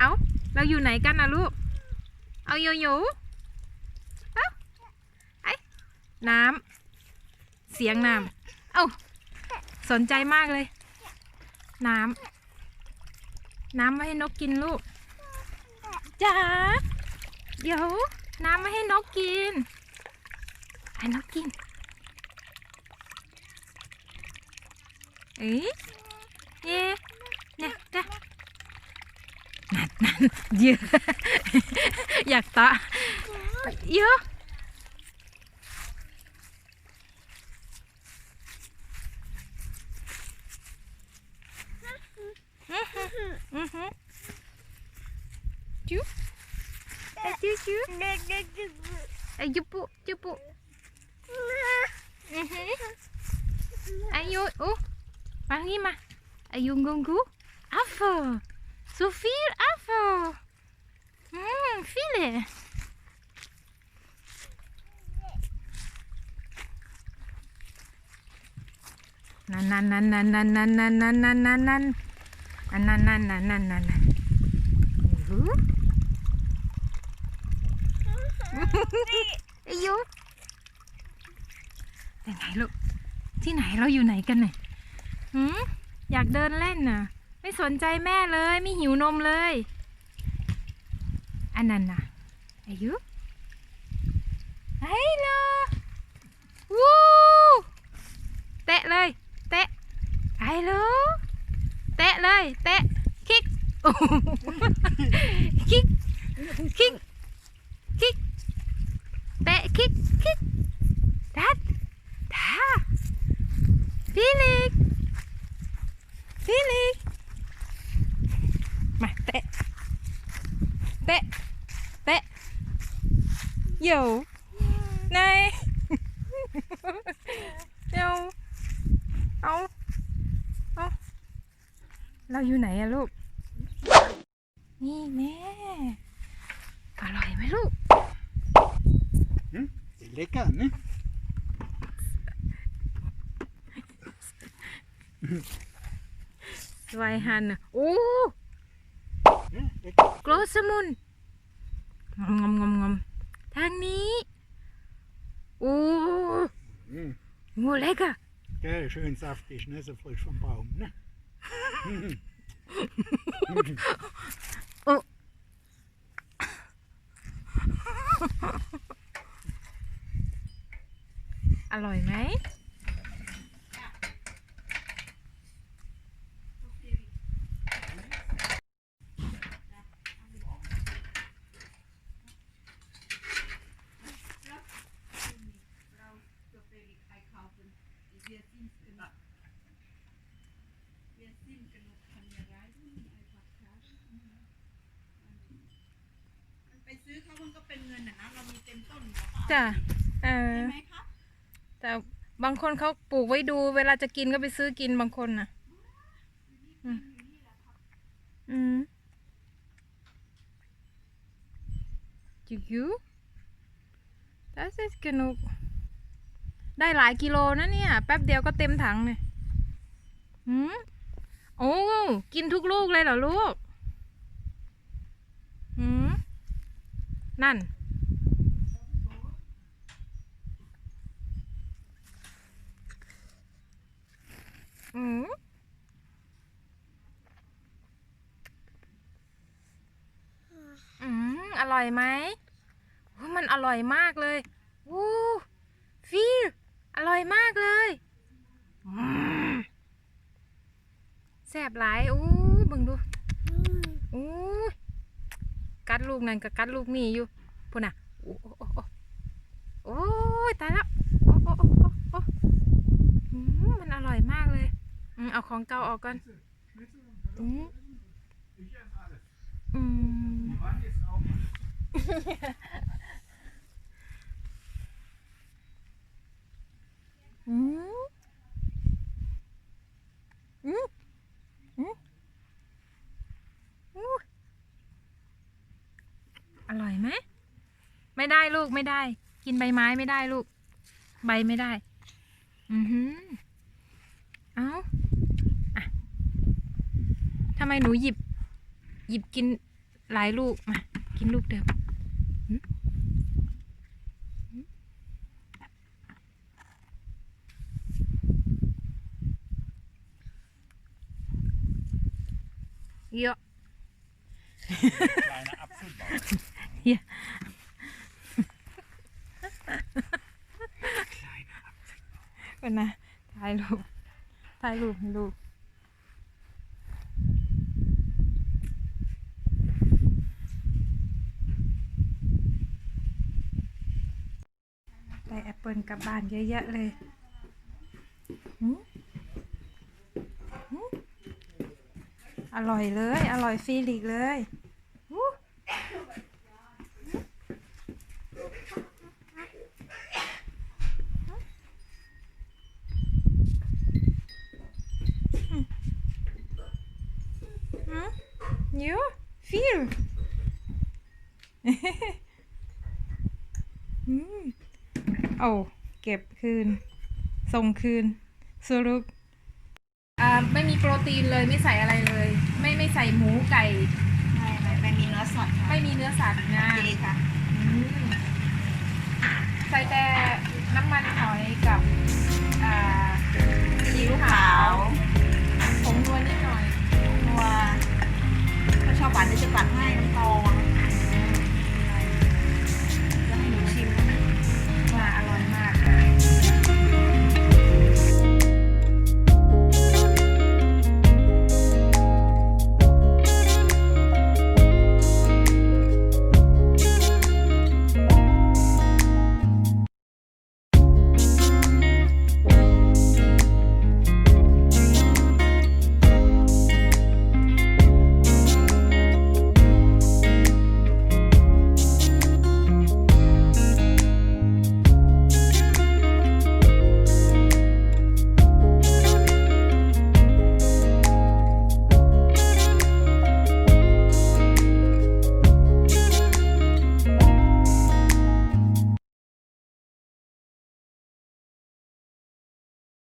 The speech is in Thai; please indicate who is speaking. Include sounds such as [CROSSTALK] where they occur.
Speaker 1: เอาเราอยู่ไหนกันนะลูก เอาโยโย่เอ้าไอ้น้ำ เสียงน้ำ เอ้า สนใจมากเลย น้ำ น้ำมาให้นกกินลูกจ๋าเดี๋ยว น้ำมาให้นกกิน ให้นกกิน เอ๊ะเอ๊ะเนี่ยจ้ะ นั่นนั่นเยอะอยากตะเยอะอือฮึจูเอ้ยจูจูเอ้ยจุปุจุปุอือฮึอายุโอ้มา ทางนี้มาอายุงงกูอัฟเฟอร์โซฟีอัฟเฟอร์อืมฟิเลนั่นนั่นนั่นนั่นนั่นนั่นนั่นนั่นนั่นนั่นนั่นอันนั่นนั่นนั่นนั่นนั่นนั่นอู้หูอายุเป็นไงลูกที่ไหนเราอยู่ไหนกันเนี่ยหืมอยากเดินเล่นน่ะ ไม่สนใจแม่เลยไม่หิวนมเลย อันนั้นน่ะอายุไอ้ลวู้เตะเลย เตะไอ้เลเตะเลย เตะคิกโอ้โหคิกคิกคิกเตะคิกคิกดัดดาฟิลิก ฟิลิก มาเตะ เตะ เตะ โย่นายโย่เอาเอาเราอยู่ไหนอะลูก นี่แม่อร่อยไหมลูก
Speaker 2: Hm? Ist lecker, ne?
Speaker 1: Zwei Hände. Oh,
Speaker 2: Ja, lecker.
Speaker 1: โกลสมุนงอมงอมงอมงอม ทางนี้ โอ้
Speaker 2: Hm.
Speaker 1: โหเล็กอะ
Speaker 2: Gell, schön saftig, ne? So frisch vom Baum, ne? [LAUGHS]
Speaker 1: อร่อยไหม จ้ะเออ
Speaker 3: ใช่ไหมครับ
Speaker 1: แต่บางคนเขาปลูกไว้ดู เวลาจะกินก็ไปซื้อกินบางคนน่ะ อืมอืมจิกยูได้เสร็จกันกได้หลายกิโลนะเนี่ย แป๊บเดียวก็เต็มถังเลยหืมโอ้กินทุกลูกเลยเหรอลูกหืมนั่น อืมอืมอร่อยไหมโอ้ยมันอร่อยมากเลยวู้ฟีอร่อยมากเลยแซ่บหลายอู้เบิ่งดูอู้กัดลูกนั่นกับกัดลูกนี่อยู่พุ่นน่ะ โอ้โอ้โอ้โอ้ตายแล้ว อืมเอาของเก่าออกก่อนอืมอืม อืม อืม อืมอู้อร่อยไหม ไม่ได้ลูกไม่ได้ กินใบไม้ไม่ได้ลูก ใบไม่ได้ อือหือ เอา ทำไมหนูหยิบ หยิบกินหลายลูกมา กินลูกเดิมหึหึเยอะ
Speaker 4: Kleine Apfelbaum.
Speaker 1: เหี้ยเป็นนะถ่ายรูปถ่ายรูปให้ลูก ได้แอป เปิลกลับบ้านเยอะๆเลยหือร่อยเลย อร่อยฟรีลิกเลยอู้หืมยูฟิลอืม โอ้เก็บคืน ส่งคืน สรุปอ่าไม่มีโปรตีนเลยไม่ใส่อะไรเลย ไม่ไม่ใส่หมูไก่
Speaker 3: ไม่ไม่ไม่มีเนื้อสัตว์ค่ะ
Speaker 1: ไม่มีเนื้อสัตว์นะ
Speaker 3: เจค่ะ
Speaker 1: อืมใส่แต่น้ำมันหอยกับ